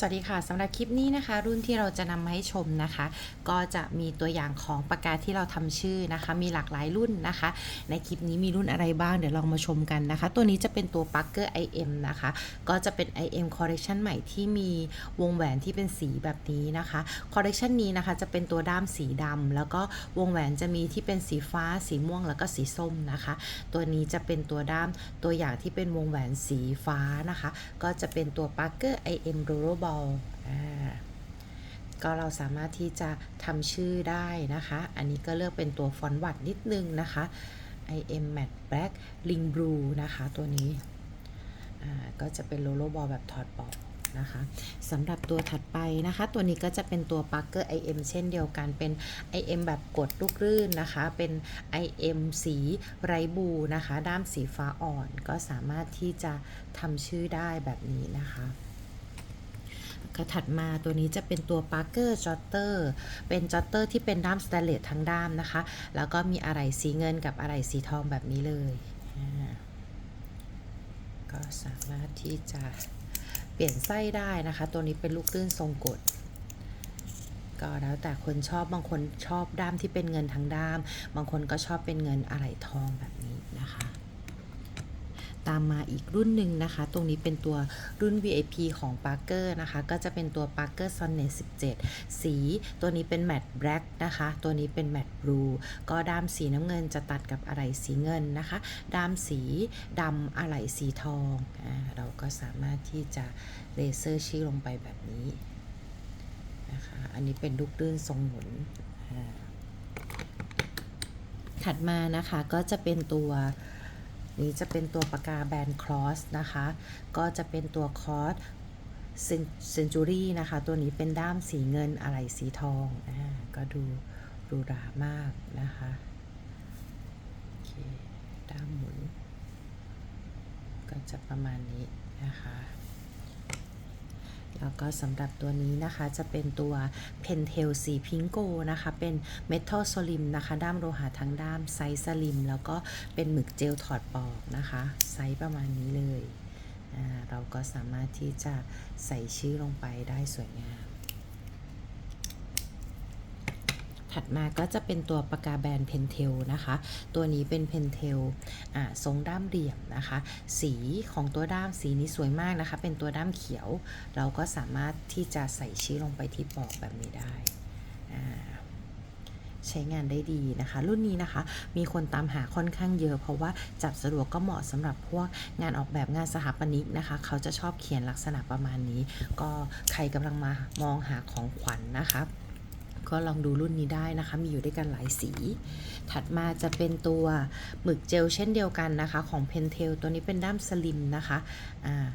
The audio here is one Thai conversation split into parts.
สวัสดีค่ะสำหรับคลิปนี้นะคะ รุ่นที่เราจะนำมาให้ชมนะคะ ก็จะมีตัวอย่างของปากกาที่เราทำชื่อนะคะ มีหลากหลายรุ่นนะคะ ในคลิปนี้มีรุ่นอะไรบ้างเดี๋ยวลองมาชมกันนะคะ ตัวนี้จะเป็นตัว p a r k e r IM นะคะ ก็จะเป็น IM Collection ใหม่ที่มีวงแหวนที่เป็นสีแบบนี้นะคะ Collection นี้นะคะจะเป็นตัวด้ามสีดำแล้วก็วงแหวนจะมีที่เป็นสีฟ้า สีม่วงแล้วก็สีส้มนะคะ ตัวนี้จะเป็นตัวด้ามตัวอย่างที่เป็นวงแหวนสีฟ้านะคะ ก็จะเป็นตัว Parker IM Roller Ball อ่าก็เราสามารถที่จะทำชื่อได้นะคะ อันนี้ก็เลือกเป็นตัวฟอนต์วัดนิดนึงนะคะ IM Matte Black Ring Blue นะคะตัวนี้ก็จะเป็น Roller Ball แบบถอดปอกนะคะสำหรับตัวถัดไปนะคะ ตัวนี้ก็จะเป็นตัว Parker IM เช่นเดียวกันเป็น IM แบบกดลูกรื่นนะคะ เป็น IM สีไรบูนะคะ ด้ามสีฟ้าอ่อน ก็สามารถที่จะทำชื่อได้แบบนี้นะคะ ก็ถัดมาตัวนี้จะเป็นตัว Parker Jotter เป็นจอตเตอร์ที่เป็นด้ามสแตนเลสทั้งด้ามนะคะ แล้วก็มีอะไรสีเงินกับอะไรสีทองแบบนี้เลย ก็สามารถที่จะเปลี่ยนไส้ได้นะคะ ตัวนี้เป็นลูกลื่นทรงกดก็แล้วแต่คนชอบบางคนชอบด้ามที่เป็นเงินทั้งด้าม บางคนก็ชอบเป็นเงินอะไหล่ทองแบบนี้นะคะ ตามมาอีกรุ่นหนึ่งนะคะ ตรงนี้เป็นตัวรุ่น VIP ของ Parker นะคะ ก็จะเป็นตัว Parker Sonnet 17 สี ตัวนี้เป็น Matte Black นะคะ ตัวนี้เป็น Matte Blue ก็ด้ามสีน้ำเงินจะตัดกับอะไหล่สีเงินนะคะ ด้ามสีดำอะไหล่สีทองอ่าเราก็สามารถที่จะเลเซอร์ชี้ลงไปแบบนี้นะคะ อันนี้เป็นลูกลื่นทรงหมุนอ่าถัดมานะคะก็จะเป็นตัว นี้จะเป็นตัวปากกาแบนครอสนะคะ ก็จะเป็นตัวคอสเซนจูรี่นะคะ ตัวนี้เป็นด้ามสีเงินอะไรสีทองอ่าก็ดูดูหรามากนะคะโอเคด้ามหมุน ก็จะประมาณนี้นะคะ แล้วก็สำหรับตัวนี้นะคะจะเป็นตัว Pentel สีพิงโกนะคะ เป็น Metal Slim นะคะ ด้ามโลหะทั้งด้ามไซส์สลิม แล้วก็เป็นหมึกเจลถอดปอกนะคะ ไซส์ประมาณนี้เลย เราก็สามารถที่จะใส่ชื่อลงไปได้สวยงาม ถัดมาก็จะเป็นตัวปากกาแบรนด์เพนเทลนะคะ ตัวนี้เป็นเพนเทลทรงด้ามเหลี่ยมนะคะ สีของตัวด้ามสีนี้สวยมากนะคะ เป็นตัวด้ามเขียว เราก็สามารถที่จะใส่ชื่อลงไปที่ปอกแบบนี้ได้ใช้งานได้ดีนะคะ รุ่นนี้นะคะ มีคนตามหาค่อนข้างเยอะ เพราะว่าจับสะดวกก็เหมาะสำหรับพวกงานออกแบบงานสถาปนิกนะคะ เขาจะชอบเขียนลักษณะประมาณนี้ ก็ใครกำลังมามองหาของขวัญนนะคะ ก็ลองดูรุ่นนี้ได้นะคะ มีอยู่ด้วยกันหลายสี ถัดมาจะเป็นตัวหมึกเจลเช่นเดียวกันนะคะ ของ Pentel ตัวนี้เป็นด้ามสลิมนะคะอ่า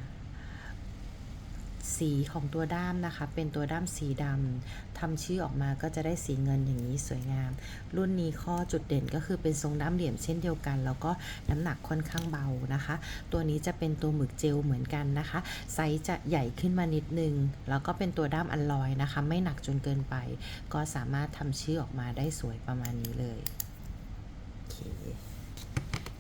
สีของตัวด้ามนะคะ เป็นตัวด้ามสีดำทำชื่อออกมาก็จะได้สีเงินอย่างนี้สวยงาม รุ่นนี้ข้อจุดเด่นก็คือเป็นทรงด้ามเหลี่ยมเช่นเดียวกัน แล้วก็น้ำหนักค่อนข้างเบานะคะ ตัวนี้จะเป็นตัวหมึกเจลเหมือนกันนะคะ ไซส์จะใหญ่ขึ้นมานิดนึง แล้วก็เป็นตัวด้ามอัลลอยนะคะ ไม่หนักจนเกินไป ก็สามารถทำชื่อออกมาได้สวยประมาณนี้เลยโอเค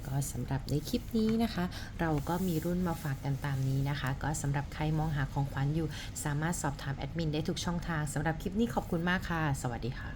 ก็สำหรับในคลิปนี้นะคะ เราก็มีรุ่นมาฝากกันตามนี้นะคะ ก็สำหรับใครมองหาของขวัญอยู่ สามารถสอบถามแอดมินได้ทุกช่องทางสำหรับคลิปนี้ขอบคุณมากค่ะ สวัสดีค่ะ